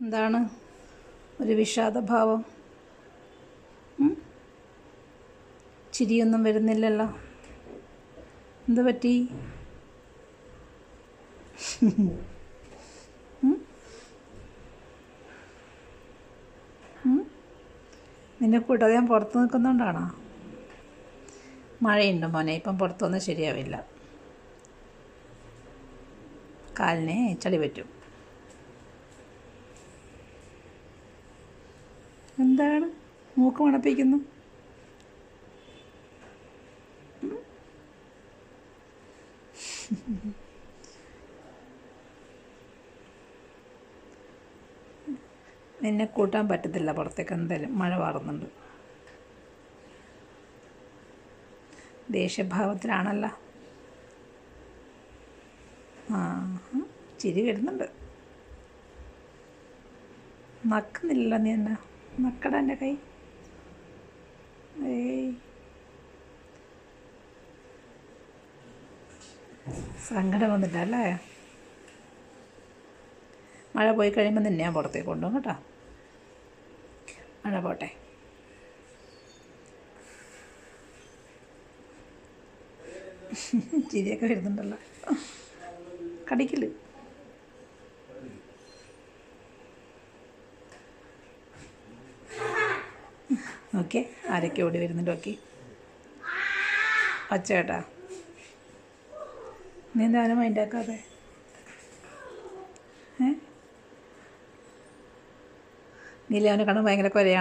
എന്താണ് ഒരു വിഷാദഭാവം? ചിരിയൊന്നും വരുന്നില്ലല്ലോ. എന്ത് പറ്റി? നിന്നെ കൂട്ടാതെ ഞാൻ പുറത്ത് നിൽക്കുന്നതുകൊണ്ടാണോ മഴയുണ്ട് മോനെ ഇപ്പം പുറത്തൊന്നും ശരിയാവില്ല. കാലിനെ ചളി പറ്റും. എന്താണ്? മൂക്ക് മണപ്പിക്കുന്നു. നിന്നെ കൂട്ടാൻ പറ്റത്തില്ല പുറത്തേക്ക് എന്തായാലും മഴ വാറുന്നുണ്ട് ദേഷ്യഭാവത്തിലാണല്ലോ. ആ ചിരി വരുന്നുണ്ട്. നക്കുന്നില്ല നീ എന്നാ. നക്കട എന്റെ കൈ. ഏയ്. സങ്കടം വന്നില്ല അല്ലേ? മഴ പോയി കഴിയുമ്പോൾ നിന്നെ ഞാൻ പുറത്തേക്ക് കൊണ്ടുപോകും കേട്ടോ. മഴ പോട്ടെ. ചിരിയൊക്കെ വരുന്നുണ്ടല്ലോ. കടിക്കൽ. ഓക്കെ ആരൊക്കെ ഓടി വരുന്നുണ്ട് ഓക്കെ അച്ചേട്ടാ നീ എന്താ അവനെ മൈൻഡാക്കാതെ ഏ? നീല അവനെ കാണാൻ ഭയങ്കര കൊരയാണ്.